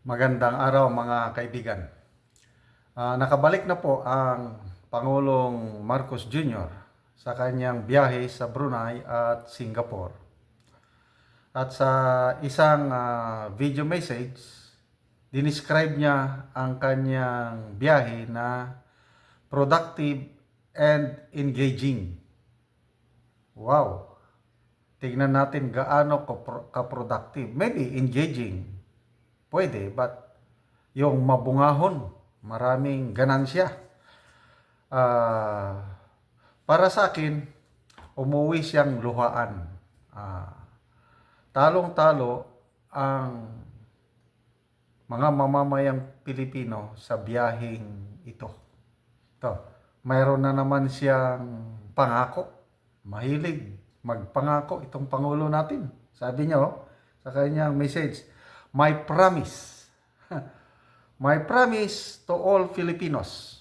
Magandang araw mga kaibigan. Ah, nakabalik na po ang Pangulong Marcos Jr. sa kanyang biyahe sa Brunei at Singapore. At sa isang ah, video message, dinescribe niya ang kanyang biyahe na productive and engaging. Wow! Tignan natin gaano kapro- ka-productive. Maybe engaging. Pwede, but yung mabungahon, maraming ganansya. Ah, para sa akin, umuwi siyang luhaan. Ah, talong-talo ang mga mamamayang Pilipino sa biyaheng ito. Ito, mayroon na naman siyang pangako. Mahilig magpangako itong Pangulo natin. Sabi niya oh, sa kanyang message, My promise, my promise to all Filipinos,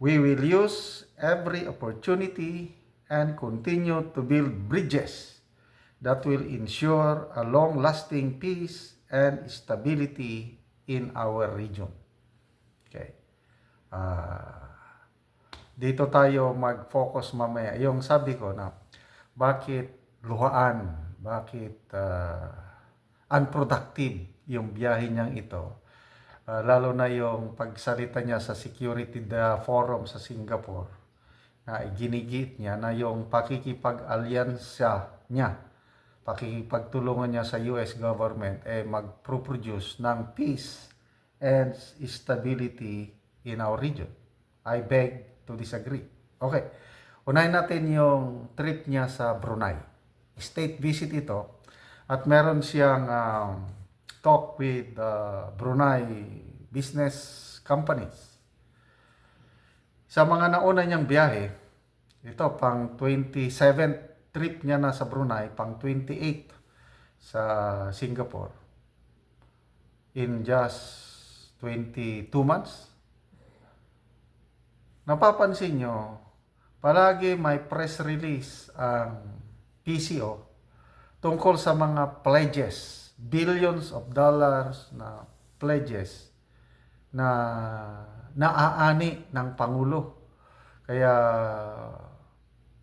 we will use every opportunity and continue to build bridges that will ensure a long-lasting peace and stability in our region. Okay. Ah, dito tayo mag-focus mamaya. Yung sabi ko na, bakit luhaan? Bakit ah, unproductive yung biyahe niyang ito? Ah, lalo na yung pagsalita niya sa Security the Forum sa Singapore na ginigit niya na yung pakikipag-alyansya niya, pakikipagtulungan niya sa US government eh mag-produce ng peace and stability in our region. I beg to disagree. Okay. Unahin natin yung trip niya sa Brunei. State visit ito at meron siyang um, talk with uh, Brunei business companies. Sa mga nauna niyang biyahe, ito pang 27th trip niya na sa Brunei, pang 28 sa Singapore in just 22 months. Napapansin nyo, palagi may press release ang PCO tungkol sa mga pledges, billions of dollars na pledges na naaani ng Pangulo. Kaya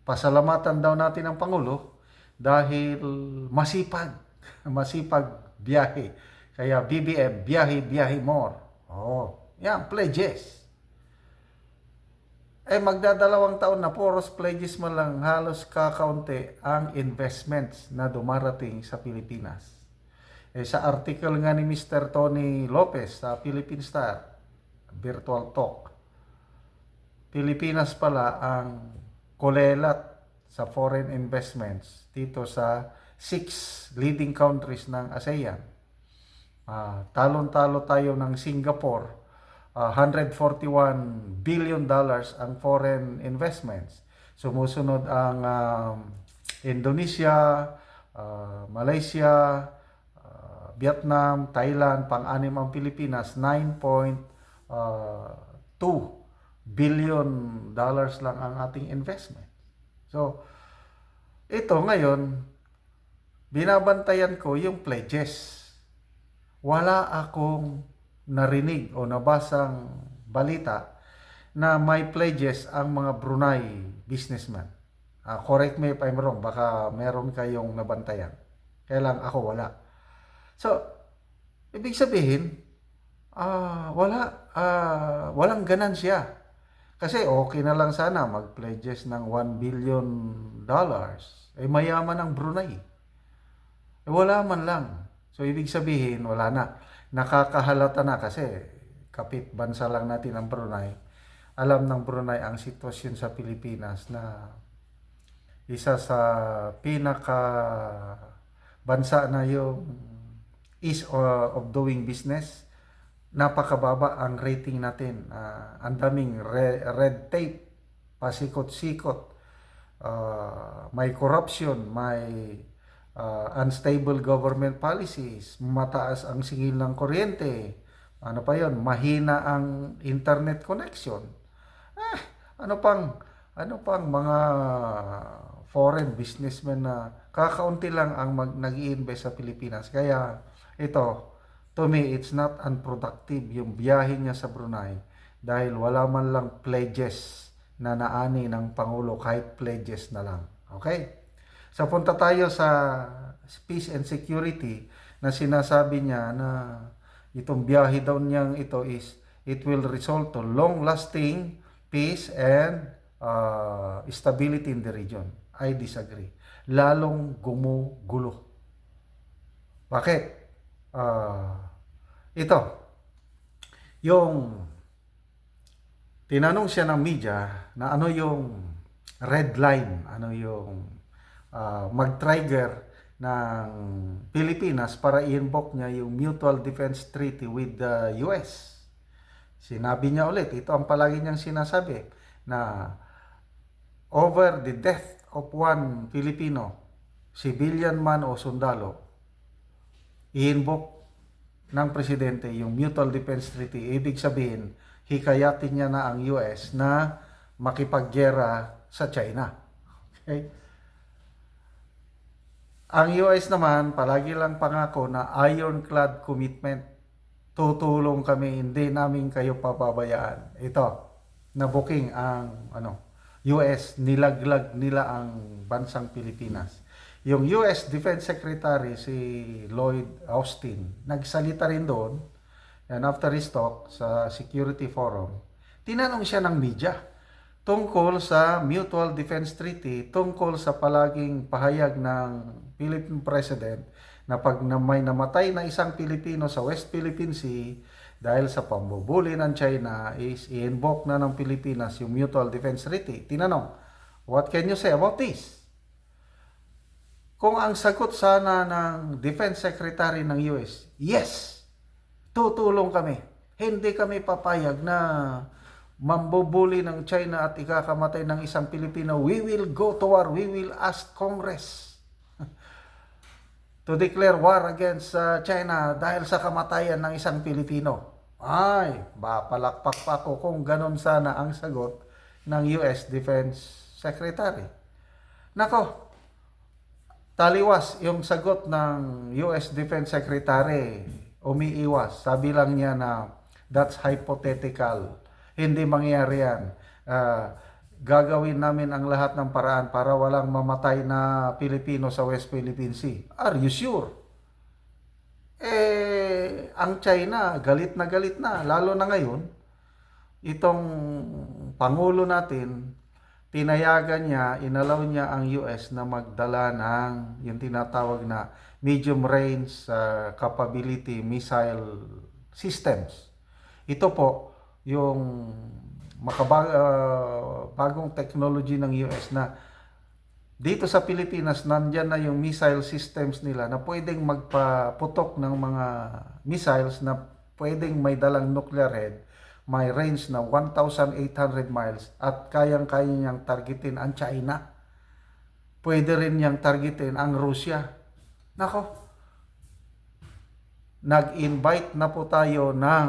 pasalamatan daw natin ang Pangulo dahil masipag, masipag biyahe. Kaya BBM, biyahe, biyahe more. Oh, yan, pledges. Eh magdadalawang taon na poros pledges man lang halos kakaunti ang investments na dumarating sa Pilipinas. Eh, sa article nga ni Mr. Tony Lopez sa Philippine Star, Virtual Talk, Pilipinas pala ang kulelat sa foreign investments dito sa six leading countries ng ASEAN. Ah, talon-talo tayo ng Singapore, ah, 141 billion dollars ang foreign investments. Sumusunod ang um, Indonesia, ah, Malaysia, ah, Vietnam, Thailand, pang-anim ang Pilipinas, 9.2 billion dollars lang ang ating investment. So, ito ngayon, binabantayan ko yung pledges. Wala akong narinig o nabasang balita na may pledges ang mga Brunei businessman. Ah, correct me if I'm wrong, baka meron kayong nabantayan. Kaya lang ako wala. So, ibig sabihin, ah, wala, ah, walang ganansya. Kasi okay na lang sana mag-pledges ng 1 billion dollars. Eh mayaman ang Brunei. Eh wala man lang. So ibig sabihin, wala na. Nakakahalata na kasi kapit bansa lang natin ang Brunei. Alam ng Brunei ang sitwasyon sa Pilipinas na isa sa pinaka bansa na yung ease uh, of doing business napakababa ang rating natin. Ah, ang daming re- red tape, pasikot-sikot, ah, may corruption, may ah, unstable government policies, mataas ang singil ng kuryente, ano pa yon mahina ang internet connection. Eh, ano pang, ano pang mga foreign businessmen na kakaunti lang ang mag, nag invest sa Pilipinas. Kaya ito, To me, it's not unproductive yung biyahe niya sa Brunei dahil wala man lang pledges na naani ng Pangulo kahit pledges na lang. Okay? So punta tayo sa peace and security na sinasabi niya na itong biyahe daw niyang ito is it will result to long-lasting peace and uh, stability in the region. I disagree. Lalong gumugulo. Bakit? Ah, ito, yung tinanong siya ng media na ano yung red line, ano yung ah, mag-trigger ng Pilipinas para i-invoke niya yung Mutual Defense Treaty with the US. Sinabi niya ulit, ito ang palagi niyang sinasabi, na over the death of one Filipino, civilian man o sundalo, i-invoke ng presidente yung Mutual Defense Treaty. Ibig sabihin, hikayatin niya na ang US na makipaggera sa China. Okay? Ang US naman, palagi lang pangako na ironclad commitment. Tutulong kami, hindi namin kayo papabayaan. Ito, na booking ang ano, US, nilaglag nila ang bansang Pilipinas. Yung US Defense Secretary si Lloyd Austin, nagsalita rin doon, and after his talk sa Security Forum, tinanong siya ng media tungkol sa Mutual Defense Treaty, tungkol sa palaging pahayag ng Philippine President na pag may namatay na isang Pilipino sa West Philippine Sea dahil sa pambubuli ng China is i-invoke na ng Pilipinas yung Mutual Defense Treaty. Tinanong, what can you say about this? Kung ang sagot sana ng Defense Secretary ng US, yes, tutulong kami. Hindi kami papayag na mambubuli ng China at ikakamatay ng isang Pilipino. We will go to war. We will ask Congress to declare war against uh, China dahil sa kamatayan ng isang Pilipino. Ay, bapalakpak pa ako kung ganon sana ang sagot ng US Defense Secretary. Nako, taliwas yung sagot ng US Defense Secretary, umiiwas. Sabi lang niya na that's hypothetical. Hindi mangyayari yan. Ah, gagawin namin ang lahat ng paraan para walang mamatay na Pilipino sa West Philippine Sea. Are you sure? Eh, ang China, galit na galit na. Lalo na ngayon, itong Pangulo natin, tinayagan niya, inalaw niya ang US na magdala ng yung tinatawag na medium range uh, capability missile systems. Ito po yung makabag, uh, bagong technology ng US na dito sa Pilipinas nandyan na yung missile systems nila na pwedeng magpaputok ng mga missiles na pwedeng may dalang nuclear head may range na 1,800 miles at kayang-kaya niyang targetin ang China. Pwede rin niyang targetin ang Russia. Nako, nag-invite na po tayo ng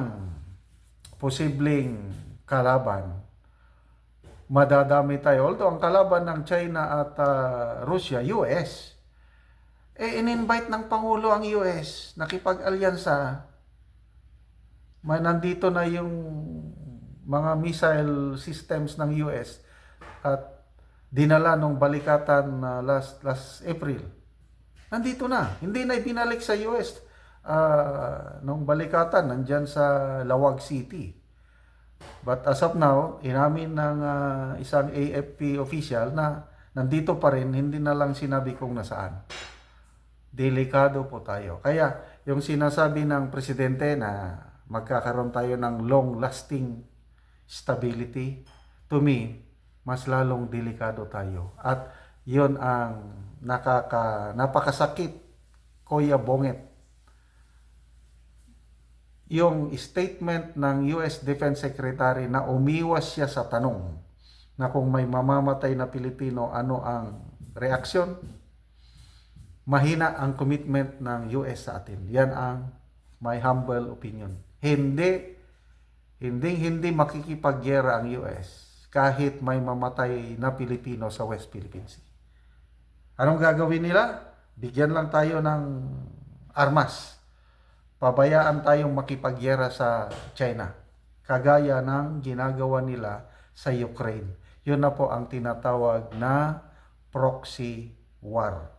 posibleng kalaban. Madadami tayo. Although ang kalaban ng China at uh, Russia, US, eh in-invite ng Pangulo ang US, nakipag-alyansa may nandito na yung mga missile systems ng US at dinala nung balikatan na last last April. Nandito na. Hindi na ibinalik sa US uh, nung balikatan nandyan sa Lawag City. But as of now, inamin ng uh, isang AFP official na nandito pa rin, hindi na lang sinabi kung nasaan. Delikado po tayo. Kaya yung sinasabi ng presidente na magkakaroon tayo ng long-lasting stability, to me, mas lalong delikado tayo. At yon ang nakaka, napakasakit, Kuya Bonget. Yung statement ng US Defense Secretary na umiwas siya sa tanong na kung may mamamatay na Pilipino, ano ang reaksyon? Mahina ang commitment ng US sa atin. Yan ang my humble opinion. Hindi, hindi, hindi makikipagyera ang US kahit may mamatay na Pilipino sa West Philippine Sea. Anong gagawin nila? Bigyan lang tayo ng armas pabayaan tayong makipagyera sa China. Kagaya ng ginagawa nila sa Ukraine. Yun na po ang tinatawag na proxy war.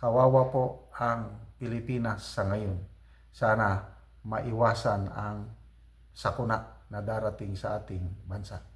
Kawawa po ang Pilipinas sa ngayon. Sana maiwasan ang sakuna na darating sa ating bansa.